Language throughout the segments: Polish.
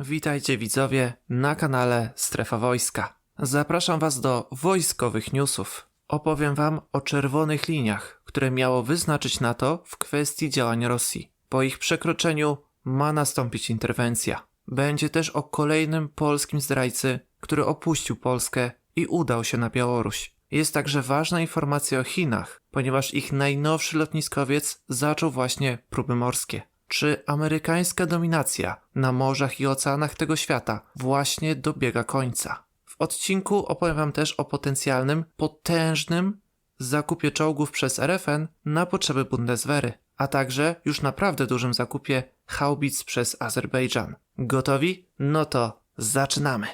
Witajcie widzowie na kanale Strefa Wojska. Zapraszam Was do wojskowych newsów. Opowiem Wam o czerwonych liniach, które miało wyznaczyć NATO w kwestii działań Rosji. Po ich przekroczeniu ma nastąpić interwencja. Będzie też o kolejnym polskim zdrajcy, który opuścił Polskę i udał się na Białoruś. Jest także ważna informacja o Chinach, ponieważ ich najnowszy lotniskowiec zaczął właśnie próby morskie. Czy amerykańska dominacja na morzach i oceanach tego świata właśnie dobiega końca? W odcinku opowiem Wam też o potencjalnym, potężnym zakupie czołgów przez RFN na potrzeby Bundeswehry, a także już naprawdę dużym zakupie haubic przez Azerbejdżan. Gotowi? No to zaczynamy!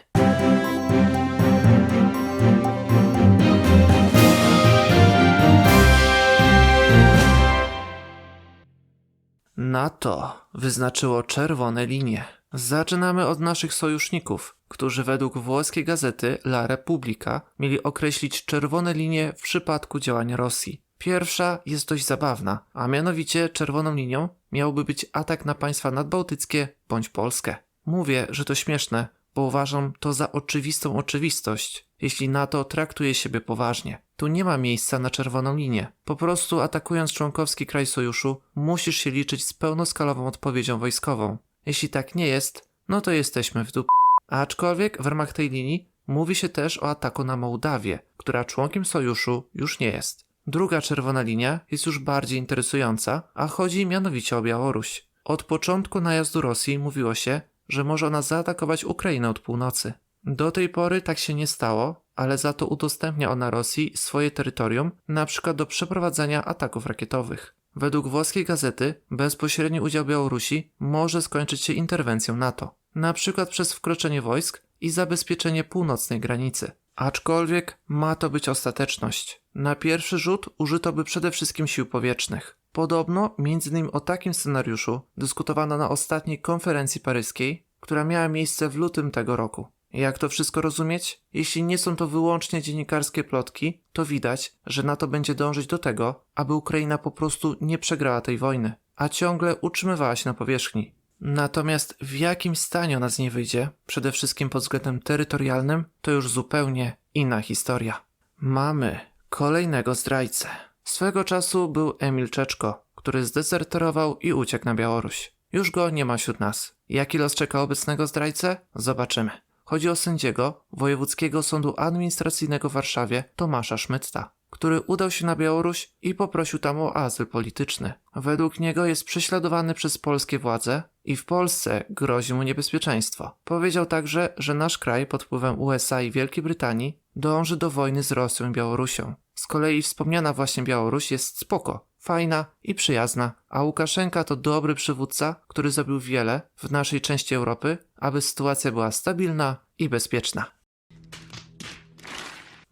NATO wyznaczyło czerwone linie. Zaczynamy od naszych sojuszników, którzy według włoskiej gazety La Repubblica mieli określić czerwone linie w przypadku działań Rosji. Pierwsza jest dość zabawna, a mianowicie czerwoną linią miałby być atak na państwa nadbałtyckie bądź Polskę. Mówię, że to śmieszne, bo uważam to za oczywistą oczywistość, jeśli NATO traktuje siebie poważnie. Tu nie ma miejsca na czerwoną linię. Po prostu atakując członkowski kraj sojuszu, musisz się liczyć z pełnoskalową odpowiedzią wojskową. Jeśli tak nie jest, no to jesteśmy w dup. Aczkolwiek w ramach tej linii mówi się też o ataku na Mołdawię, która członkiem sojuszu już nie jest. Druga czerwona linia jest już bardziej interesująca, a chodzi mianowicie o Białoruś. Od początku najazdu Rosji mówiło się, że może ona zaatakować Ukrainę od północy. Do tej pory tak się nie stało, ale za to udostępnia ona Rosji swoje terytorium, na przykład do przeprowadzania ataków rakietowych. Według włoskiej gazety bezpośredni udział Białorusi może skończyć się interwencją NATO, na przykład przez wkroczenie wojsk i zabezpieczenie północnej granicy. Aczkolwiek ma to być ostateczność. Na pierwszy rzut użyto by przede wszystkim sił powietrznych. Podobno między innymi o takim scenariuszu dyskutowano na ostatniej konferencji paryskiej, która miała miejsce w lutym tego roku. Jak to wszystko rozumieć? Jeśli nie są to wyłącznie dziennikarskie plotki, to widać, że NATO będzie dążyć do tego, aby Ukraina po prostu nie przegrała tej wojny, a ciągle utrzymywała się na powierzchni. Natomiast w jakim stanie ona z niej wyjdzie, przede wszystkim pod względem terytorialnym, to już zupełnie inna historia. Mamy kolejnego zdrajcę. Swego czasu był Emil Czeczko, który zdezerterował i uciekł na Białoruś. Już go nie ma wśród nas. Jaki los czeka obecnego zdrajcę? Zobaczymy. Chodzi o sędziego Wojewódzkiego Sądu Administracyjnego w Warszawie Tomasza Szmytta, który udał się na Białoruś i poprosił tam o azyl polityczny. Według niego jest prześladowany przez polskie władze i w Polsce grozi mu niebezpieczeństwo. Powiedział także, że nasz kraj pod wpływem USA i Wielkiej Brytanii dąży do wojny z Rosją i Białorusią. Z kolei wspomniana właśnie Białoruś jest spoko, fajna i przyjazna, a Łukaszenka to dobry przywódca, który zrobił wiele w naszej części Europy, aby sytuacja była stabilna i bezpieczna.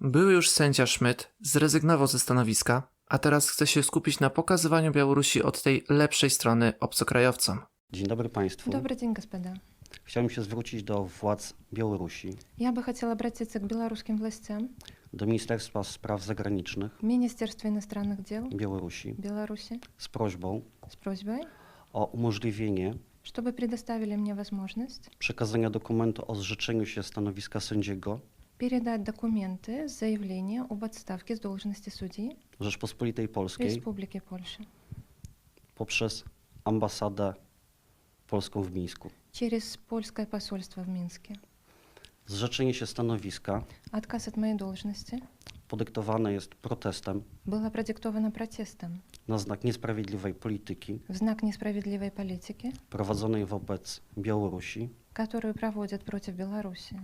Były już sędzia Szmyt zrezygnował ze stanowiska, a teraz chce się skupić na pokazywaniu Białorusi od tej lepszej strony obcokrajowcom. Dzień dobry Państwu. Dobry dzień, gospoda. Chciałem się zwrócić do władz Białorusi, Я бы хотела обратиться к белорусским властям, do Ministerstwa Spraw Zagranicznych Министерству иностранных дел Białorusi Беларуси z prośbą с просьбой, o umożliwienie чтобы предоставили мне возможность przekazania dokumentu o zrzeczeniu się stanowiska sędziego передать документы с заявлением об отставке с должности судьи Rzeczpospolitej Polskiej Республики Польша poprzez ambasadę polską w Mińsku. через польское посольство в Минске. Zrzeczenie się stanowiska Отказ от моей должности podyktowane jest protestem было продиктовано протестом na znak niesprawiedliwej polityki в знак несправедливой политики, prowadzonej wobec Białorusi которую проводят против Беларуси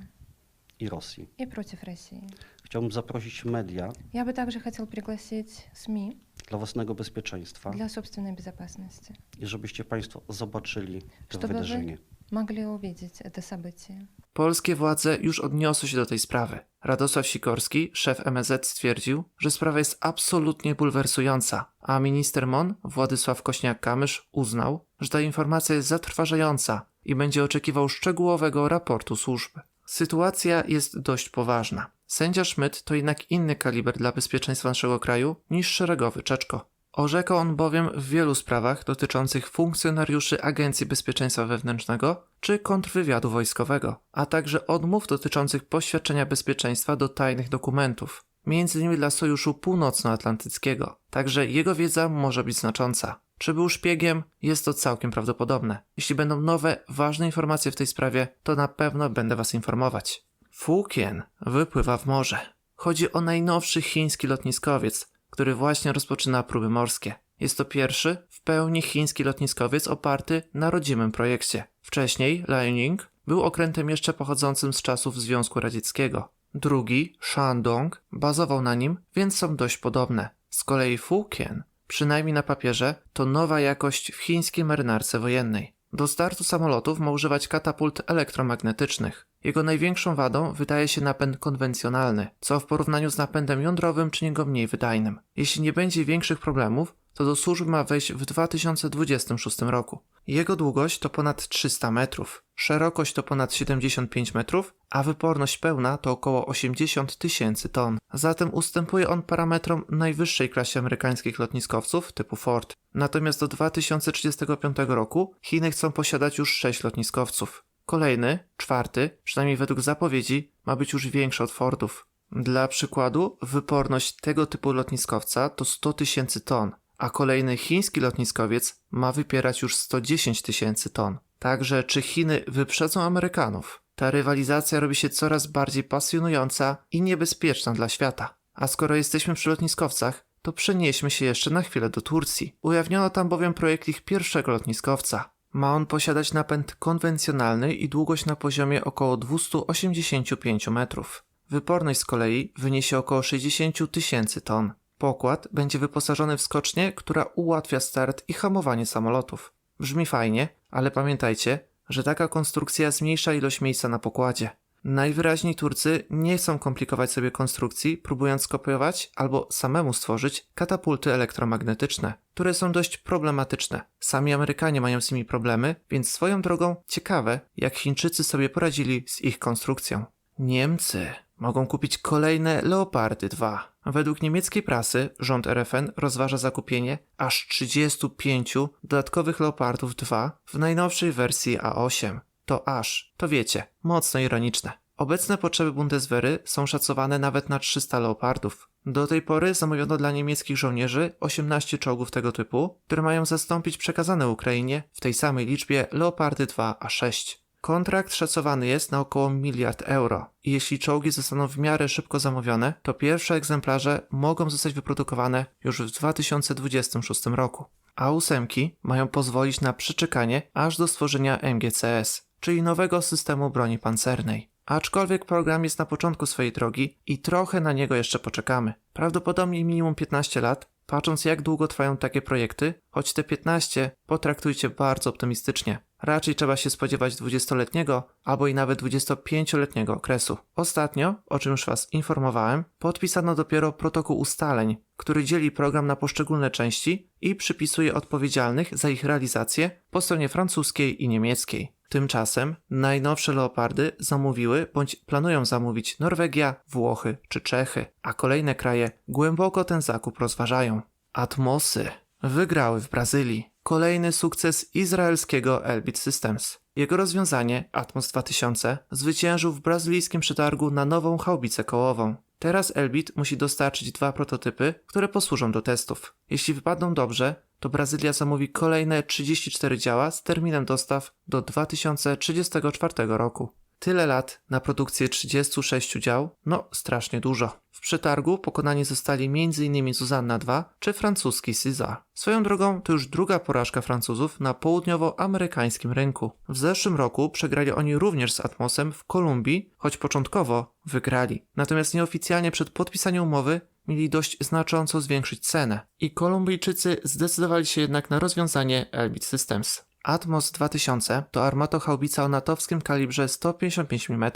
i Rosji. и против России. Chciałbym zaprosić media Я бы также хотел пригласить СМИ dla własnego bezpieczeństwa для собственной безопасности. i żebyście Państwo zobaczyli to Żeby wy- wydarzenie. Могли увидеть это событие. Polskie władze już odniosły się do tej sprawy. Radosław Sikorski, szef MSZ, stwierdził, że sprawa jest absolutnie bulwersująca, a minister MON, Władysław Kośniak-Kamysz, uznał, że ta informacja jest zatrważająca i będzie oczekiwał szczegółowego raportu służb. Sytuacja jest dość poważna. Sędzia Schmidt to jednak inny kaliber dla bezpieczeństwa naszego kraju niż szeregowy Czeczko. Orzekał on bowiem w wielu sprawach dotyczących funkcjonariuszy Agencji Bezpieczeństwa Wewnętrznego czy kontrwywiadu wojskowego, a także odmów dotyczących poświadczenia bezpieczeństwa do tajnych dokumentów, innymi dla Sojuszu Północnoatlantyckiego. Także jego wiedza może być znacząca. Czy był szpiegiem? Jest to całkiem prawdopodobne. Jeśli będą nowe, ważne informacje w tej sprawie, to na pewno będę Was informować. Fukien wypływa w morze. Chodzi o najnowszy chiński lotniskowiec, który właśnie rozpoczyna próby morskie. Jest to pierwszy w pełni chiński lotniskowiec oparty na rodzimym projekcie. Wcześniej Liaoning był okrętem jeszcze pochodzącym z czasów Związku Radzieckiego. Drugi, Shandong, bazował na nim, więc są dość podobne. Z kolei Fukien, przynajmniej na papierze, to nowa jakość w chińskiej marynarce wojennej. Do startu samolotów ma używać katapult elektromagnetycznych. Jego największą wadą wydaje się napęd konwencjonalny, co w porównaniu z napędem jądrowym czyni go mniej wydajnym. Jeśli nie będzie większych problemów, to do służby ma wejść w 2026 roku. Jego długość to ponad 300 metrów, szerokość to ponad 75 metrów, a wyporność pełna to około 80 tysięcy ton. Zatem ustępuje on parametrom najwyższej klasie amerykańskich lotniskowców typu Ford. Natomiast do 2035 roku Chiny chcą posiadać już 6 lotniskowców. Kolejny, czwarty, przynajmniej według zapowiedzi, ma być już większy od Fordów. Dla przykładu, wyporność tego typu lotniskowca to 100 tysięcy ton, a kolejny chiński lotniskowiec ma wypierać już 110 tysięcy ton. Także czy Chiny wyprzedzą Amerykanów? Ta rywalizacja robi się coraz bardziej pasjonująca i niebezpieczna dla świata. A skoro jesteśmy przy lotniskowcach, to przenieśmy się jeszcze na chwilę do Turcji. Ujawniono tam bowiem projekt ich pierwszego lotniskowca. Ma on posiadać napęd konwencjonalny i długość na poziomie około 285 metrów. Wyporność z kolei wyniesie około 60 tysięcy ton. Pokład będzie wyposażony w skocznię, która ułatwia start i hamowanie samolotów. Brzmi fajnie, ale pamiętajcie, że taka konstrukcja zmniejsza ilość miejsca na pokładzie. Najwyraźniej Turcy nie chcą komplikować sobie konstrukcji, próbując skopiować albo samemu stworzyć katapulty elektromagnetyczne, które są dość problematyczne. Sami Amerykanie mają z nimi problemy, więc swoją drogą ciekawe, jak Chińczycy sobie poradzili z ich konstrukcją. Niemcy mogą kupić kolejne Leopardy 2. Według niemieckiej prasy rząd RFN rozważa zakupienie aż 35 dodatkowych Leopardów 2 w najnowszej wersji A8. To aż, to wiecie, mocno ironiczne. Obecne potrzeby Bundeswehry są szacowane nawet na 300 Leopardów. Do tej pory zamówiono dla niemieckich żołnierzy 18 czołgów tego typu, które mają zastąpić przekazane Ukrainie w tej samej liczbie Leopardy 2 A6. Kontrakt szacowany jest na około miliard euro i jeśli czołgi zostaną w miarę szybko zamówione, to pierwsze egzemplarze mogą zostać wyprodukowane już w 2026 roku. A ósemki mają pozwolić na przeczekanie aż do stworzenia MGCS, czyli nowego systemu broni pancernej. Aczkolwiek program jest na początku swojej drogi i trochę na niego jeszcze poczekamy. Prawdopodobnie minimum 15 lat, patrząc jak długo trwają takie projekty, choć te 15 potraktujcie bardzo optymistycznie. Raczej trzeba się spodziewać 20-letniego albo i nawet 25-letniego okresu. Ostatnio, o czym już Was informowałem, podpisano dopiero protokół ustaleń, który dzieli program na poszczególne części i przypisuje odpowiedzialnych za ich realizację po stronie francuskiej i niemieckiej. Tymczasem najnowsze leopardy zamówiły bądź planują zamówić Norwegia, Włochy czy Czechy, a kolejne kraje głęboko ten zakup rozważają. Atmosy wygrały w Brazylii. Kolejny sukces izraelskiego Elbit Systems. Jego rozwiązanie, Atmos 2000, zwyciężył w brazylijskim przetargu na nową haubicę kołową. Teraz Elbit musi dostarczyć dwa prototypy, które posłużą do testów. Jeśli wypadną dobrze, to Brazylia zamówi kolejne 34 działa z terminem dostaw do 2034 roku. Tyle lat na produkcję 36 dział? No, strasznie dużo. W przetargu pokonani zostali m.in. Zuzanna 2 czy francuski Siza. Swoją drogą to już druga porażka Francuzów na południowoamerykańskim rynku. W zeszłym roku przegrali oni również z Atmosem w Kolumbii, choć początkowo wygrali. Natomiast nieoficjalnie przed podpisaniem umowy mieli dość znacząco zwiększyć cenę. I Kolumbijczycy zdecydowali się jednak na rozwiązanie Elbit Systems. Atmos 2000 to armatochaubica o natowskim kalibrze 155 mm.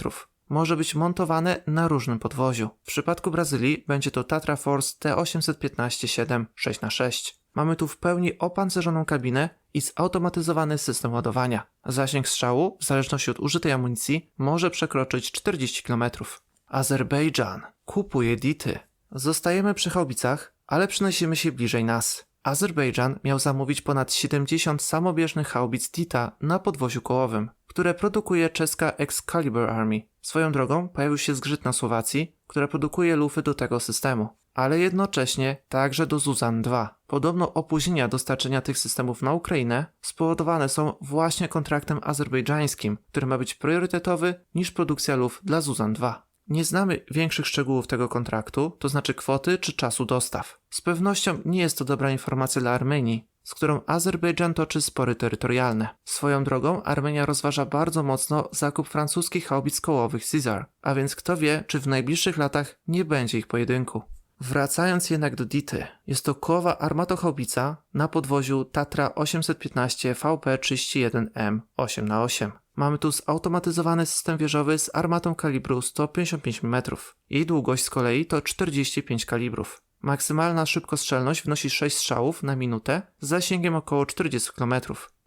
Może być montowane na różnym podwoziu. W przypadku Brazylii będzie to Tatra Force T815-7 6x6. Mamy tu w pełni opancerzoną kabinę i zautomatyzowany system ładowania. Zasięg strzału, w zależności od użytej amunicji, może przekroczyć 40 km. Azerbejdżan kupuje dity. Zostajemy przy chaubicach, ale przenosimy się bliżej nas. Azerbejdżan miał zamówić ponad 70 samobieżnych haubic Tita na podwoziu kołowym, które produkuje czeska Excalibur Army. Swoją drogą pojawił się zgrzyt na Słowacji, która produkuje lufy do tego systemu. Ale jednocześnie także do Zuzan 2. Podobno opóźnienia dostarczenia tych systemów na Ukrainę spowodowane są właśnie kontraktem azerbejdżańskim, który ma być priorytetowy niż produkcja luf dla Zuzan 2. Nie znamy większych szczegółów tego kontraktu, to znaczy kwoty czy czasu dostaw. Z pewnością nie jest to dobra informacja dla Armenii, z którą Azerbejdżan toczy spory terytorialne. Swoją drogą Armenia rozważa bardzo mocno zakup francuskich haubic kołowych Caesar, a więc kto wie, czy w najbliższych latach nie będzie ich pojedynku. Wracając jednak do Dity, jest to kołowa armatochaubica na podwoziu Tatra 815 VP31M 8x8. Mamy tu zautomatyzowany system wieżowy z armatą kalibru 155 mm. Jej długość z kolei to 45 kalibrów. Maksymalna szybkostrzelność wynosi 6 strzałów na minutę z zasięgiem około 40 km.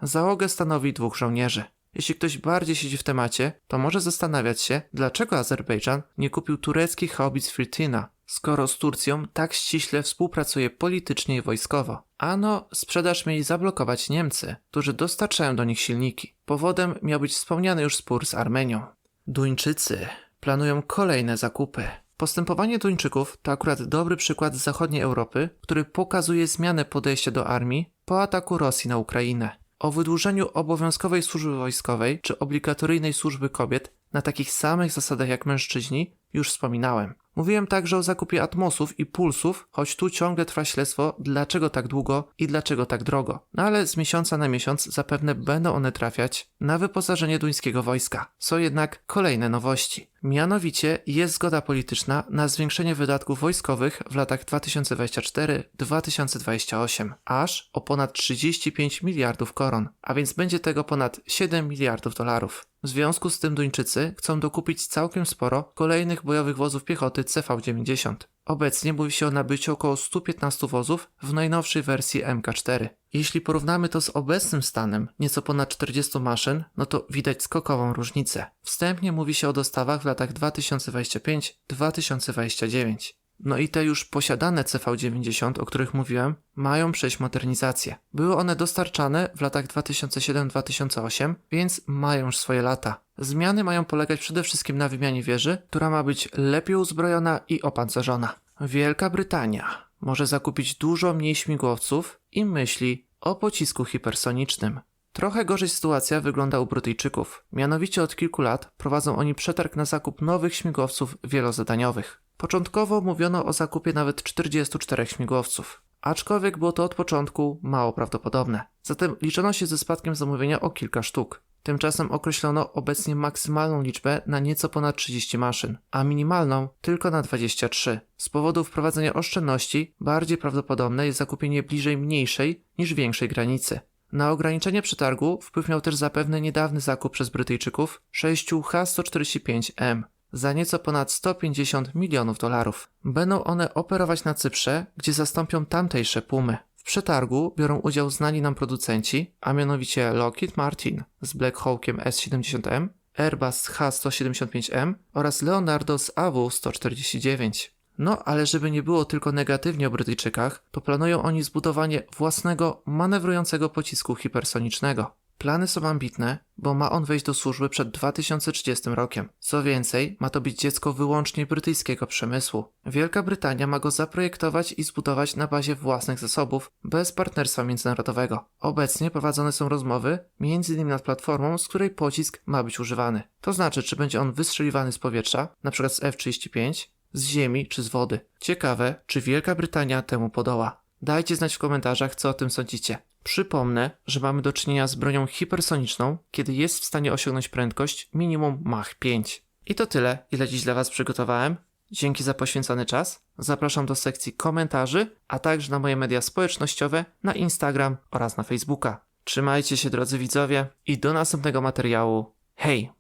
Załogę stanowi dwóch żołnierzy. Jeśli ktoś bardziej siedzi w temacie, to może zastanawiać się, dlaczego Azerbejdżan nie kupił tureckich haubic Fritina, skoro z Turcją tak ściśle współpracuje politycznie i wojskowo. Ano, sprzedaż mieli zablokować Niemcy, którzy dostarczają do nich silniki. Powodem miał być wspomniany już spór z Armenią. Duńczycy planują kolejne zakupy. Postępowanie Duńczyków to akurat dobry przykład z zachodniej Europy, który pokazuje zmianę podejścia do armii po ataku Rosji na Ukrainę. O wydłużeniu obowiązkowej służby wojskowej czy obligatoryjnej służby kobiet na takich samych zasadach jak mężczyźni już wspominałem. Mówiłem także o zakupie atmosów i pulsów, choć tu ciągle trwa śledztwo, dlaczego tak długo i dlaczego tak drogo. No ale z miesiąca na miesiąc zapewne będą one trafiać na wyposażenie duńskiego wojska. Są jednak kolejne nowości. Mianowicie jest zgoda polityczna na zwiększenie wydatków wojskowych w latach 2024-2028 aż o ponad 35 miliardów koron, a więc będzie tego ponad 7 miliardów dolarów. W związku z tym Duńczycy chcą dokupić całkiem sporo kolejnych bojowych wozów piechoty CV-90. Obecnie mówi się o nabyciu około 115 wozów w najnowszej wersji MK4. Jeśli porównamy to z obecnym stanem, nieco ponad 40 maszyn, no to widać skokową różnicę. Wstępnie mówi się o dostawach w latach 2025-2029. No i te już posiadane CV90, o których mówiłem, mają przejść modernizację. Były one dostarczane w latach 2007-2008, więc mają już swoje lata. Zmiany mają polegać przede wszystkim na wymianie wieży, która ma być lepiej uzbrojona i opancerzona. Wielka Brytania może zakupić dużo mniej śmigłowców i myśli o pocisku hipersonicznym. Trochę gorzej sytuacja wygląda u Brytyjczyków. Mianowicie od kilku lat prowadzą oni przetarg na zakup nowych śmigłowców wielozadaniowych. Początkowo mówiono o zakupie nawet 44 śmigłowców, aczkolwiek było to od początku mało prawdopodobne. Zatem liczono się ze spadkiem zamówienia o kilka sztuk. Tymczasem określono obecnie maksymalną liczbę na nieco ponad 30 maszyn, a minimalną tylko na 23. Z powodu wprowadzenia oszczędności bardziej prawdopodobne jest zakupienie bliżej mniejszej niż większej granicy. Na ograniczenie przetargu wpływ miał też zapewne niedawny zakup przez Brytyjczyków 6 H-145M za nieco ponad 150 milionów dolarów. Będą one operować na Cyprze, gdzie zastąpią tamtejsze Pumy. W przetargu biorą udział znani nam producenci, a mianowicie Lockheed Martin z Black Hawkiem S-70M, Airbus H-175M oraz Leonardo z AW-149. No, ale żeby nie było tylko negatywnie o Brytyjczykach, to planują oni zbudowanie własnego, manewrującego pocisku hipersonicznego. Plany są ambitne, bo ma on wejść do służby przed 2030 rokiem. Co więcej, ma to być dziecko wyłącznie brytyjskiego przemysłu. Wielka Brytania ma go zaprojektować i zbudować na bazie własnych zasobów, bez partnerstwa międzynarodowego. Obecnie prowadzone są rozmowy, m.in. nad platformą, z której pocisk ma być używany. To znaczy, czy będzie on wystrzeliwany z powietrza, np. z F-35, z ziemi czy z wody. Ciekawe, czy Wielka Brytania temu podoła. Dajcie znać w komentarzach, co o tym sądzicie. Przypomnę, że mamy do czynienia z bronią hipersoniczną, kiedy jest w stanie osiągnąć prędkość minimum Mach 5. I to tyle, ile dziś dla Was przygotowałem. Dzięki za poświęcony czas. Zapraszam do sekcji komentarzy, a także na moje media społecznościowe, na Instagram oraz na Facebooka. Trzymajcie się drodzy widzowie i do następnego materiału. Hej!